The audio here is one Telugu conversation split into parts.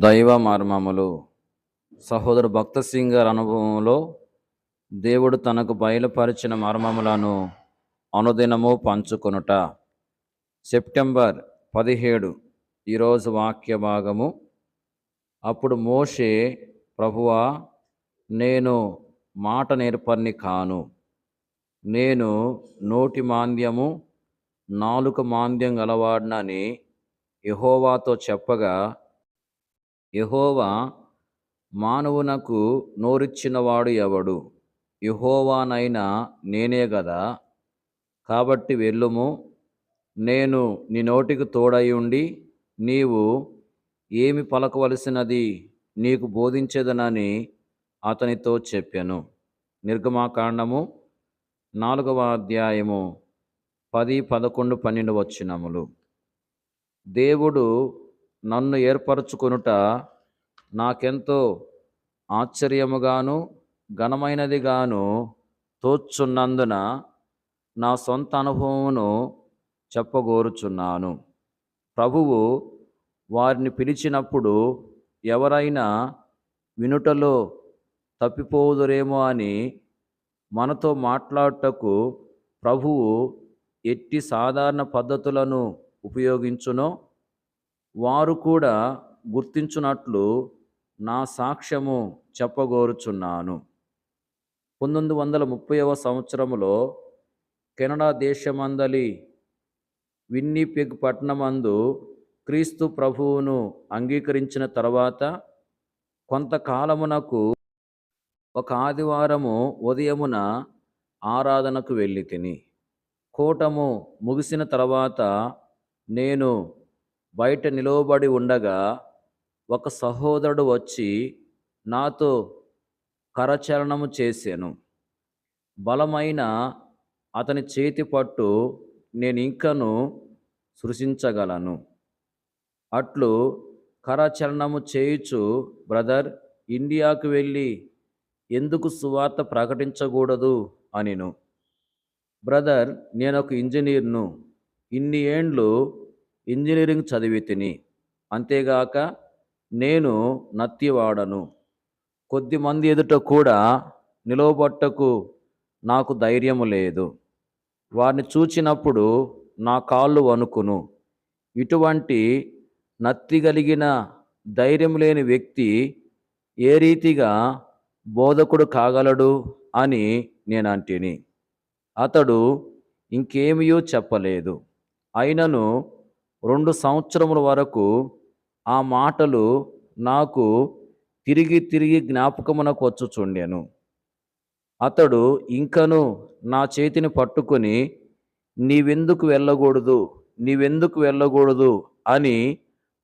దైవ మర్మములు. సహోదరు భక్త సింగ్ గారి అనుభవంలో దేవుడు తనకు బయలుపరిచిన మర్మములను అనుదినము పంచుకొనుట. సెప్టెంబర్ పదిహేడు ఈరోజు వాక్య భాగము. అప్పుడు మోషే ప్రభువా నేను మాట నేర్పర్ని కాను. నేను నోటి మాంద్యము నాలుక మాంద్యం గలవాడినని యహోవాతో చెప్పగా యహోవా మానవునకు నోరిచ్చినవాడు ఎవడు? యహోవానైనా నేనే గదా? కాబట్టి వెళ్ళుము. నేను నీ నోటికి తోడయుండి నీవు ఏమి పలకవలసినది నీకు బోధించేదనని అతనితో చెప్పాను. నిర్గమాకాండము నాలుగవ అధ్యాయము పది పదకొండు పన్నెండు వచ్చినములు దేవుడు నన్ను ఏర్పరచుకొనుట నాకెంతో ఆశ్చర్యముగాను ఘనమైనదిగాను తోచున్నందున నా సొంత అనుభవమును చెప్పగోరుచున్నాను. ప్రభువు వారిని పిలిచినప్పుడు ఎవరైనా వినుటలో తప్పిపోదురేమో అని మనతో మాట్లాడుటకు ప్రభువు ఎట్టి సాధారణ పద్ధతులను ఉపయోగించునో వారు కూడా గుర్తించున్నట్లు నా సాక్ష్యము చెప్పగోరుచున్నాను. పంతొమ్మిది వందల ముప్పైవ సంవత్సరములో కెనడా దేశమందలి విన్నీపెగ్ పట్టణమందు క్రీస్తు ప్రభువును అంగీకరించిన తర్వాత కొంతకాలమునకు ఒక ఆదివారము ఉదయమున ఆరాధనకు వెళ్ళి తిని కూటము ముగిసిన తర్వాత నేను బయట నిలవబడి ఉండగా ఒక సహోదరుడు వచ్చి నాతో కరచరణము చేశాను. బలమైన అతని చేతి పట్టు నేను ఇంకను సృష్టించగలను అట్లు కరచరణము చేయుచు బ్రదర్ ఇండియాకు వెళ్ళి ఎందుకు సువార్త ప్రకటించకూడదు అనిను. బ్రదర్ నేను ఒక ఇంజనీర్ను. ఇన్ని ఏండ్లు ఇంజనీరింగ్ చదివి తిని. అంతేగాక నేను నత్తివాడను. కొద్దిమంది ఎదుట కూడా నిలవబట్టకు నాకు ధైర్యము లేదు. వారిని చూచినప్పుడు నా కాళ్ళు వణుకును. ఇటువంటి నత్తి కలిగిన ధైర్యం లేని వ్యక్తి ఏ రీతిగా బోధకుడు కాగలడు అని నేను అంటిని అతడు ఇంకేమియో చెప్పలేదు. అయినను రెండు సంవత్సరముల వరకు ఆ మాటలు నాకు తిరిగి తిరిగి జ్ఞాపకమునకు వచ్చుచుండెను. అతడు ఇంకను నా చేతిని పట్టుకొని నీవెందుకు వెళ్ళకూడదు? నీవెందుకు వెళ్ళకూడదు? అని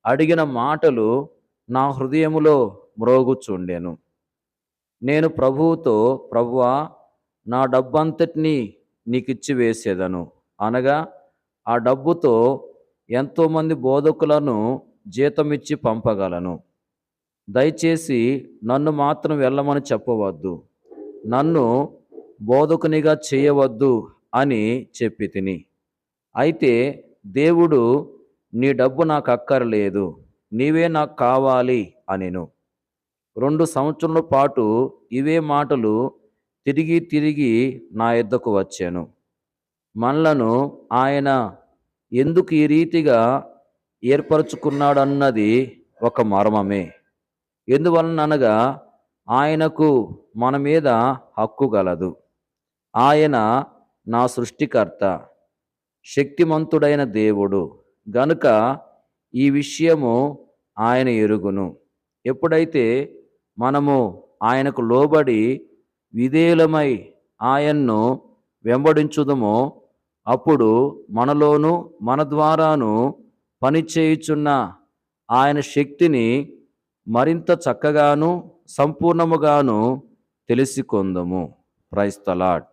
అడిగిన మాటలు నా హృదయములో మ్రోగుచుండెను. నేను ప్రభువుతో ప్రభువా నా డబ్బంతటినీ నీకిచ్చి వేసేదను అనగా ఆ డబ్బుతో ఎంతోమంది బోధకులను జీతమిచ్చి పంపగలను. దయచేసి నన్ను మాత్రం వెళ్ళమని చెప్పవద్దు. నన్ను బోధకునిగా చేయవద్దు అని చెప్పి తిని. అయితే దేవుడు నీ డబ్బు నాకు అక్కర్లేదు నీవే నాకు కావాలి అనిను. రెండు సంవత్సరాల పాటు ఇవే మాటలు తిరిగి తిరిగి నా ఇద్దకు వచ్చాను. మనలను ఆయన ఎందుకు ఈ రీతిగా ఏర్పరచుకున్నాడన్నది ఒక మర్మమే. ఎందువలననగా ఆయనకు మన మీద హక్కు గలదు. ఆయన నా సృష్టికర్త శక్తిమంతుడైన దేవుడు. గనుక ఈ విషయము ఆయన ఎరుగును. ఎప్పుడైతే మనము ఆయనకు లోబడి విధేయులమై ఆయన్ను వెంబడించుదమో అప్పుడు మనలోను మన ద్వారాను పనిచేయుచున్న ఆయన శక్తిని మరింత చక్కగాను సంపూర్ణముగాను తెలిసికొందము. క్రైస్తలాడ్